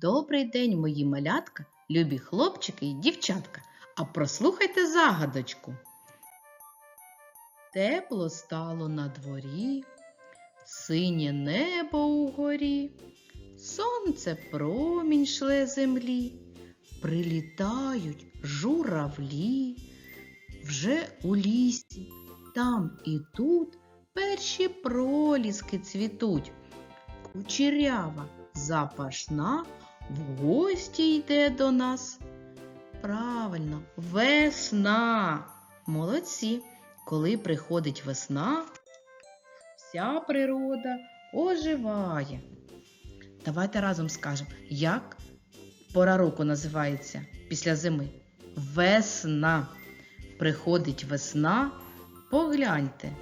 Добрий день, мої малятка, любі хлопчики і дівчатка. А прослухайте загадочку. Тепло стало на дворі, синє небо угорі, сонце промінь шле землі, прилітають журавлі, вже у лісі, там і тут перші проліски цвітуть. Кучерява, запашна, в гості йде до нас. Правильно, весна. Молодці. Коли приходить весна, вся природа оживає. Давайте разом скажемо, як пора року називається після зими. Весна. Приходить весна, погляньте.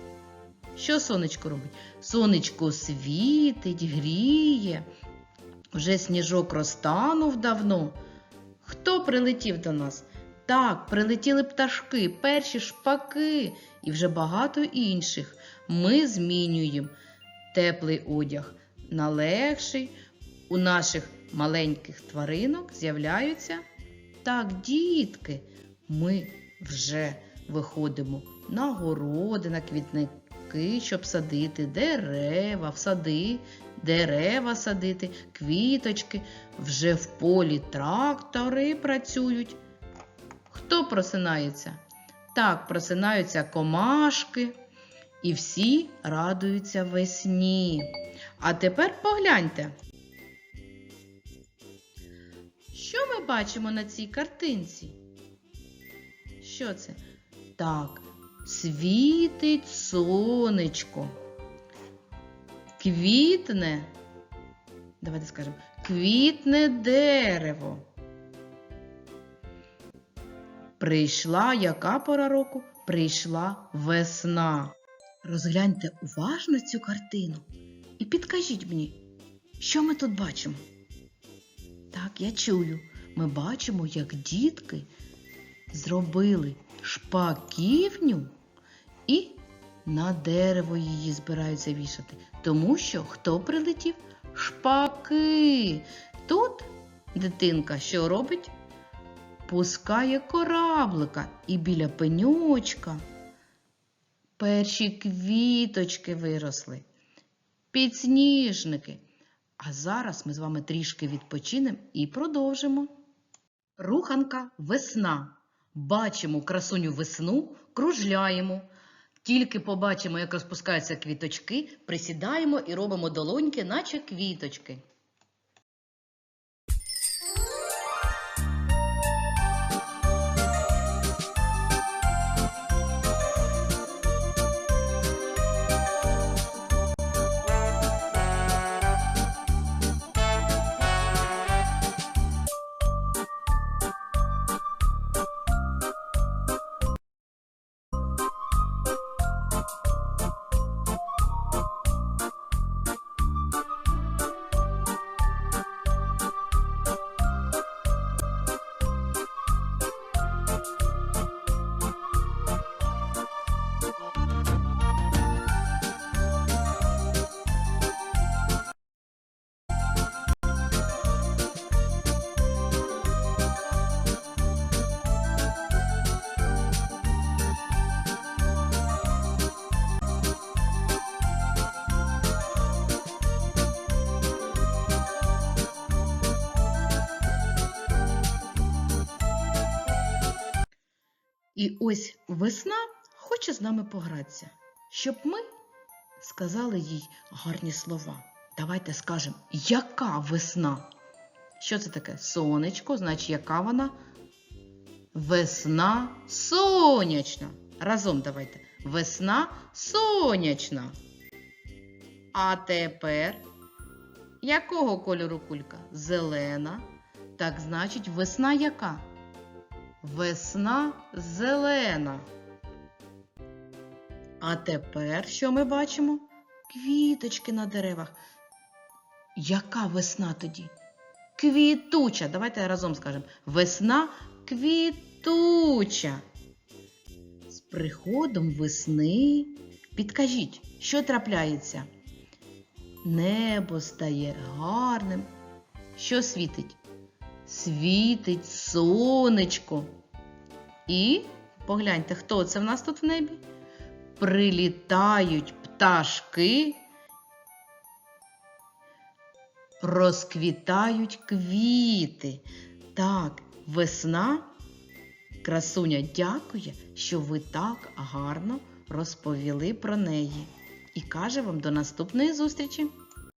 Що сонечко робить? Сонечко світить, гріє. Вже сніжок розтанув давно. Хто прилетів до нас? Так, прилетіли пташки, перші шпаки і вже багато інших. Ми змінюємо теплий одяг на легший. У наших маленьких тваринок з'являються так, дітки. Ми вже виходимо на городи, на квітники, щоб садити дерева, в сади, дерева садити, квіточки. Вже в полі трактори працюють. Хто просинається? Так, просинаються комашки, і всі радуються весні. А тепер погляньте. Що ми бачимо на цій картинці? Що це? Так, світить сонечко. Квітне, давайте скажемо, квітне дерево. Прийшла яка пора року? Прийшла весна. Розгляньте уважно цю картину і підкажіть мені, що ми тут бачимо? Так, я чую. Ми бачимо, як дітки зробили шпаківню і на дерево її збираються вішати. Тому що хто прилетів? Шпаки. Тут дитинка що робить? Пускає кораблика і біля пеньочка. Перші квіточки виросли, підсніжники. А зараз ми з вами трішки відпочинемо і продовжимо. Руханка весна. Бачимо красуню весну, кружляємо. Тільки побачимо, як розпускаються квіточки, присідаємо і робимо долоньки, наче квіточки. І ось весна хоче з нами погратися, щоб ми сказали їй гарні слова. Давайте скажемо, яка весна? Що це таке? Сонечко, значить, яка вона? Весна сонячна. Разом давайте. Весна сонячна. А тепер якого кольору кулька? Зелена. Так, значить, весна яка? Весна зелена. А тепер що ми бачимо? Квіточки на деревах. Яка весна тоді? Квітуча. Давайте разом скажемо. Весна квітуча. З приходом весни підкажіть, що трапляється? Небо стає гарним, Що світить? Світить сонечко. І погляньте, хто це в нас тут в небі? Прилітають пташки, розквітають квіти. Так, весна. Красуня дякує, що ви так гарно розповіли про неї. І каже вам до наступної зустрічі!